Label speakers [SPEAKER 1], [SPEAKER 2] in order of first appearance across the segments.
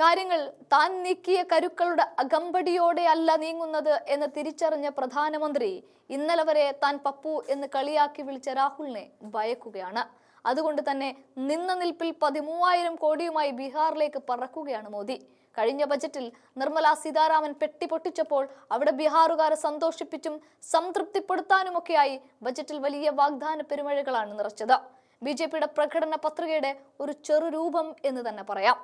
[SPEAKER 1] കാര്യങ്ങൾ താൻ നീക്കിയ കരുക്കളുടെ അകമ്പടിയോടെ അല്ല നീങ്ങുന്നത് എന്ന് തിരിച്ചറിഞ്ഞ പ്രധാനമന്ത്രി ഇന്നലെ വരെ താൻ പപ്പു എന്ന് കളിയാക്കി വിളിച്ച രാഹുലിനെ ഭയക്കുകയാണ്. അതുകൊണ്ട് തന്നെ നിന്ന നിൽപ്പിൽ പതിമൂവായിരം കോടിയുമായി ബീഹാറിലേക്ക് പറക്കുകയാണ് മോദി. കഴിഞ്ഞ ബജറ്റിൽ നിർമ്മല സീതാരാമൻ പെട്ടി പൊട്ടിച്ചപ്പോൾ അവിടെ ബീഹാറുകാരെ സന്തോഷിപ്പിച്ചും സംതൃപ്തിപ്പെടുത്താനുമൊക്കെയായി ബജറ്റിൽ വലിയ വാഗ്ദാന പെരുമഴകളാണ് നിറച്ചത്. ബി ജെ പിയുടെ പ്രകടന പത്രികയുടെ ഒരു ചെറുരൂപം എന്ന് തന്നെ പറയാം.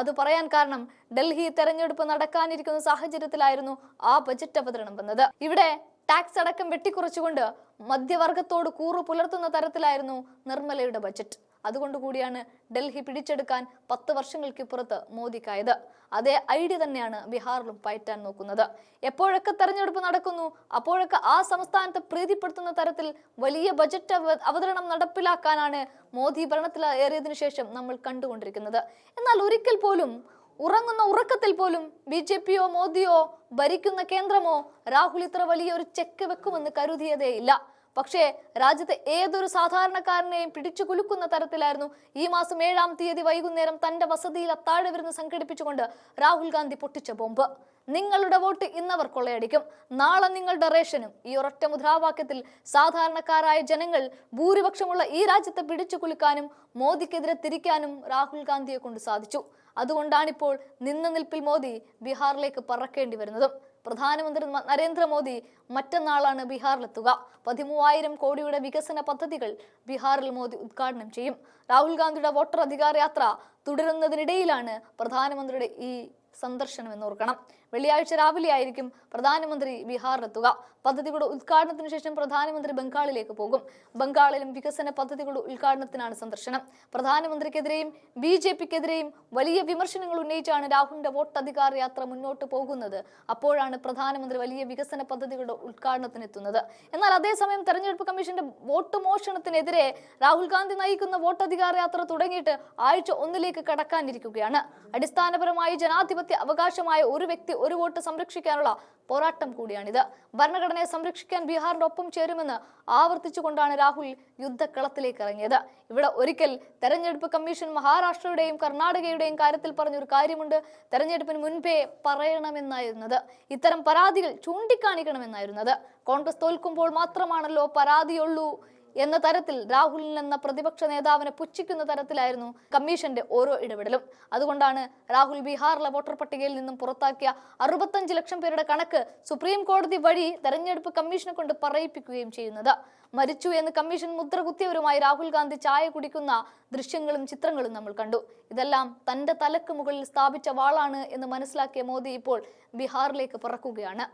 [SPEAKER 1] അത് പറയാൻ കാരണം ഡൽഹി തെരഞ്ഞെടുപ്പ് നടക്കാനിരിക്കുന്ന സാഹചര്യത്തിലായിരുന്നു ആ ബജറ്റ് അവതരണം വന്നത്. ഇവിടെ ടാക്സ് അടക്കം വെട്ടിക്കുറച്ചുകൊണ്ട് മധ്യവർഗത്തോട് കൂറു പുലർത്തുന്ന തരത്തിലായിരുന്നു നിർമ്മലയുടെ ബജറ്റ്. അതുകൊണ്ട് കൂടിയാണ് ഡൽഹി പിടിച്ചെടുക്കാൻ പത്ത് വർഷങ്ങൾക്ക് പുറത്ത് മോദിക്കായത് അതേ ഐഡിയ തന്നെയാണ് ബീഹാറിലും പയറ്റാൻ നോക്കുന്നത്. എപ്പോഴൊക്കെ തെരഞ്ഞെടുപ്പ് നടക്കുന്നു അപ്പോഴൊക്കെ ആ സംസ്ഥാനത്തെ പ്രീതിപ്പെടുത്തുന്ന തരത്തിൽ വലിയ ബജറ്റ് അവതരണം നടപ്പിലാക്കാനാണ് മോദി ഭരണത്തിൽ ഏറിയതിനു ശേഷം നമ്മൾ കണ്ടുകൊണ്ടിരിക്കുന്നത്. എന്നാൽ ഒരിക്കൽ പോലും ഉറങ്ങുന്ന ഉറക്കത്തിൽ പോലും ബി ജെ പിയോ മോദിയോ ഭരിക്കുന്ന കേന്ദ്രമോ രാഹുൽ ഇത്ര വലിയ ഒരു ചെക്ക് വെക്കുമെന്ന് കരുതിയതേയില്ല. പക്ഷേ രാജ്യത്തെ ഏതൊരു സാധാരണക്കാരനെയും പിടിച്ചു കുലുക്കുന്ന തരത്തിലായിരുന്നു ഈ മാസം ഏഴാം തീയതി വൈകുന്നേരം തന്റെ വസതിയിൽ അത്താഴ വിരുന്ന് സംഘടിപ്പിച്ചുകൊണ്ട് രാഹുൽ ഗാന്ധി പൊട്ടിച്ച ബോംബ്. നിങ്ങളുടെ വോട്ട് ഇന്നവർ കൊള്ളയടിക്കും. നാളെ നിങ്ങളുടെ റേഷനും ഈ ഒരൊറ്റ മുദ്രാവാക്യത്തിൽ സാധാരണക്കാരായ ജനങ്ങൾ ഭൂരിപക്ഷമുള്ള ഈ രാജ്യത്തെ പിടിച്ചു കുലുക്കാനും മോദിക്കെതിരെ തിരിക്കാനും രാഹുൽ ഗാന്ധിയെ കൊണ്ട് സാധിച്ചു. അതുകൊണ്ടാണിപ്പോൾ നിന്ന നിൽപ്പിൽ മോദി ബീഹാറിലേക്ക് പറക്കേണ്ടി വരുന്നതും. പ്രധാനമന്ത്രി നരേന്ദ്രമോദി മറ്റന്നാളാണ് ബീഹാറിലെത്തുക. പതിമൂവായിരം കോടിയുടെ വികസന പദ്ധതികൾ ബീഹാറിൽ മോദി ഉദ്ഘാടനം ചെയ്യും. രാഹുൽ ഗാന്ധിയുടെ വോട്ടർ അധികാര യാത്ര തുടരുന്നതിനിടയിലാണ് പ്രധാനമന്ത്രിയുടെ ഈ സന്ദർശനം എന്നോർക്കണം വെള്ളിയാഴ്ച രാവിലെ ആയിരിക്കും പ്രധാനമന്ത്രി ബീഹാറിലെത്തുക. പദ്ധതികളുടെ ഉദ്ഘാടനത്തിന് ശേഷം പ്രധാനമന്ത്രി ബംഗാളിലേക്ക് പോകും. ബംഗാളിലും വികസന പദ്ധതികളുടെ ഉദ്ഘാടനത്തിനാണ് സന്ദർശനം. പ്രധാനമന്ത്രിക്കെതിരെയും ബി ജെ പിക്കെതിരെയും വലിയ വിമർശനങ്ങൾ ഉന്നയിച്ചാണ് രാഹുലിന്റെ വോട്ടധികാര യാത്ര മുന്നോട്ട് പോകുന്നത്. അപ്പോഴാണ് പ്രധാനമന്ത്രി വലിയ വികസന പദ്ധതികളുടെ ഉദ്ഘാടനത്തിനെത്തുന്നത്. എന്നാൽ അതേസമയം തെരഞ്ഞെടുപ്പ് കമ്മീഷന്റെ വോട്ട് മോഷണത്തിനെതിരെ രാഹുൽ ഗാന്ധി നയിക്കുന്ന വോട്ടധികാര യാത്ര തുടങ്ങിയിട്ട് ആഴ്ച ഒന്നിലേക്ക് കടക്കാനിരിക്കുകയാണ്. അടിസ്ഥാനപരമായി ജനാധിപത്യ അവകാശമായ ഒരു വ്യക്തി ഒരു വോട്ട് സംരക്ഷിക്കാനുള്ള പോരാട്ടം കൂടിയാണിത്. ഭരണഘടനയെ സംരക്ഷിക്കാൻ ബീഹാറിന്റെ ഒപ്പം ചേരുമെന്ന് ആവർത്തിച്ചുകൊണ്ടാണ് രാഹുൽ യുദ്ധക്കളത്തിലേക്ക് ഇറങ്ങിയത്. ഇവിടെ ഒരിക്കൽ തെരഞ്ഞെടുപ്പ് കമ്മീഷൻ മഹാരാഷ്ട്രയുടെയും കർണാടകയുടെയും കാര്യത്തിൽ പറഞ്ഞൊരു കാര്യമുണ്ട്. തെരഞ്ഞെടുപ്പിന് മുൻപേ പറയണമെന്നായിരുന്നത്. ഇത്തരം പരാതികൾ ചൂണ്ടിക്കാണിക്കണമെന്നായിരുന്നത്. കോൺഗ്രസ് തോൽക്കുമ്പോൾ മാത്രമാണല്ലോ പരാതിയുള്ളൂ എന്ന തരത്തിൽ രാഹുലിൽ എന്ന പ്രതിപക്ഷ നേതാവിനെ പുച്ഛിക്കുന്ന തരത്തിലായിരുന്നു കമ്മീഷന്റെ ഓരോ ഇടപെടലും. അതുകൊണ്ടാണ് രാഹുൽ ബീഹാറിലെ വോട്ടർ പട്ടികയിൽ നിന്നും പുറത്താക്കിയ അറുപത്തഞ്ച് ലക്ഷം പേരുടെ കണക്ക് സുപ്രീം കോടതി വഴി തെരഞ്ഞെടുപ്പ് കമ്മീഷനെ കൊണ്ട് പറയിപ്പിക്കുകയും ചെയ്യുന്നത്. മരിച്ചു എന്ന് കമ്മീഷൻ മുദ്ര കുത്തിയവരുമായി രാഹുൽ ഗാന്ധി ചായ കുടിക്കുന്ന ദൃശ്യങ്ങളും ചിത്രങ്ങളും നമ്മൾ കണ്ടു. ഇതെല്ലാം തന്റെ തലക്ക് മുകളിൽ സ്ഥാപിച്ച വാളാണ് എന്ന് മനസ്സിലാക്കിയ മോദി ഇപ്പോൾ ബീഹാറിലേക്ക് പറക്കുകയാണ്.